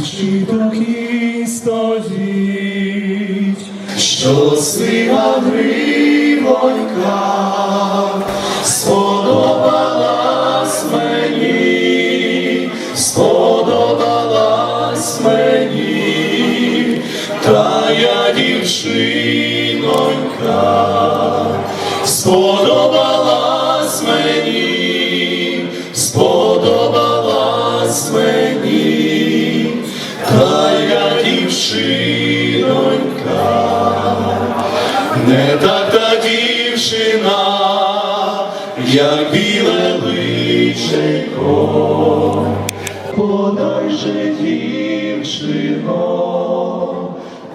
Вичиток і стоїть, що сива гривонька сподобалась мені, сподобалась мені, та я дівчинонька, сподобалась не так та дівчина, як біле личико, подай же дівчино,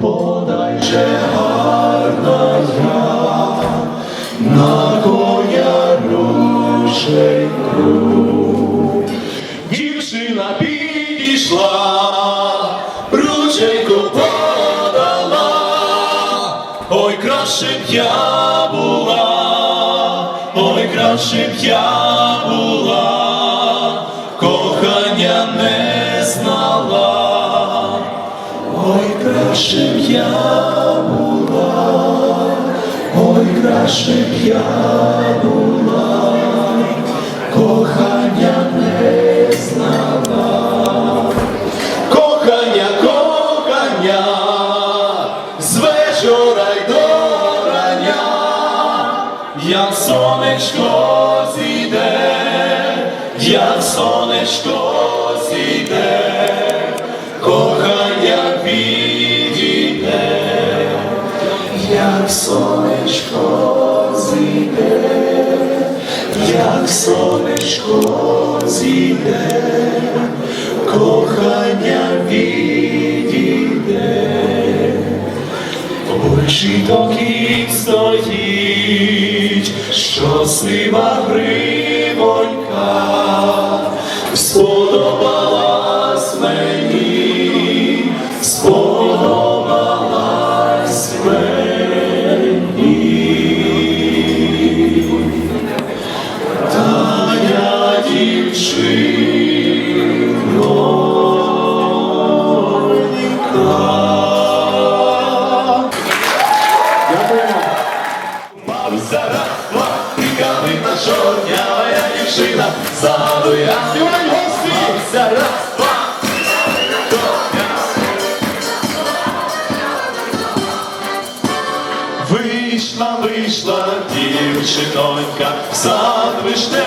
подай же гарна я, на коня рушеньку. Краще б я була, ой, краще б я була, кохання не знала, ой, краще б я була, ой, краще б я сонечко зійде, як сонечко зійде, кохання відійде, очі токі стоїть, що сива гривонька, сподобалась дівчинонька. Бабуся росла, і калина чорнява, я дівчина, ззаду я співаю гості. Бабуся росла, Вийшла, вийшла дівчинонька, сад вишневий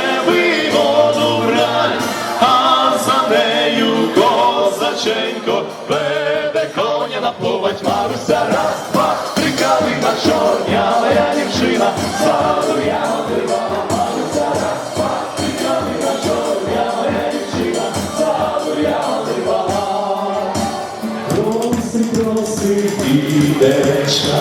коня Маруся, раз, два, три калина моя дівчина, ззаду я отривала Маруся, раз, два, три калина чорня, моя дівчина, ззаду я отривала. Проси, проси, підечка,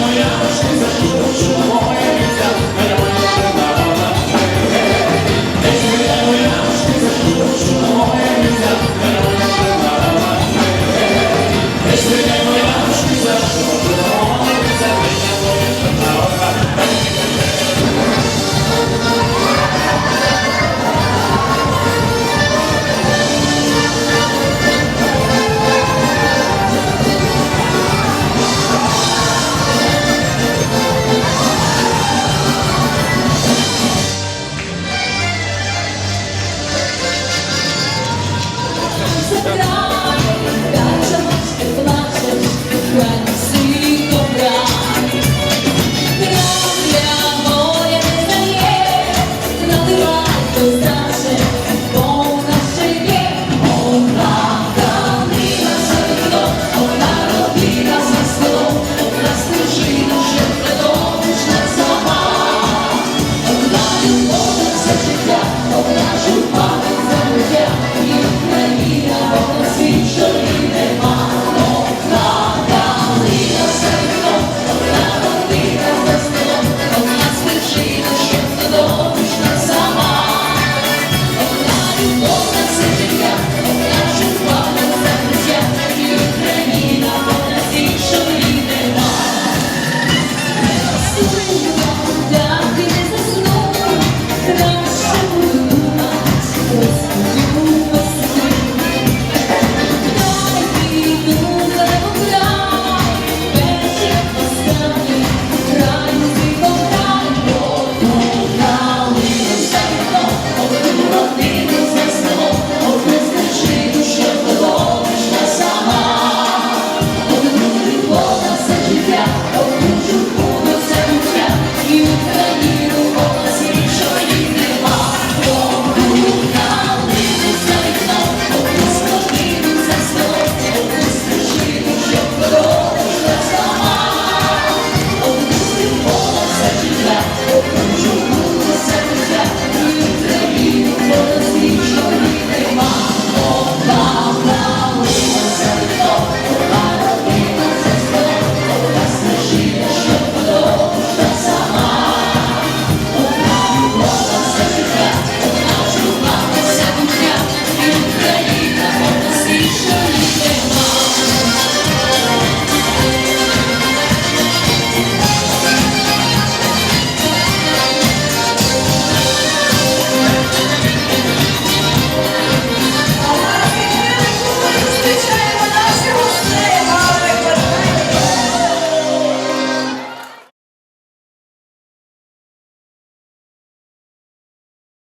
моя, ти за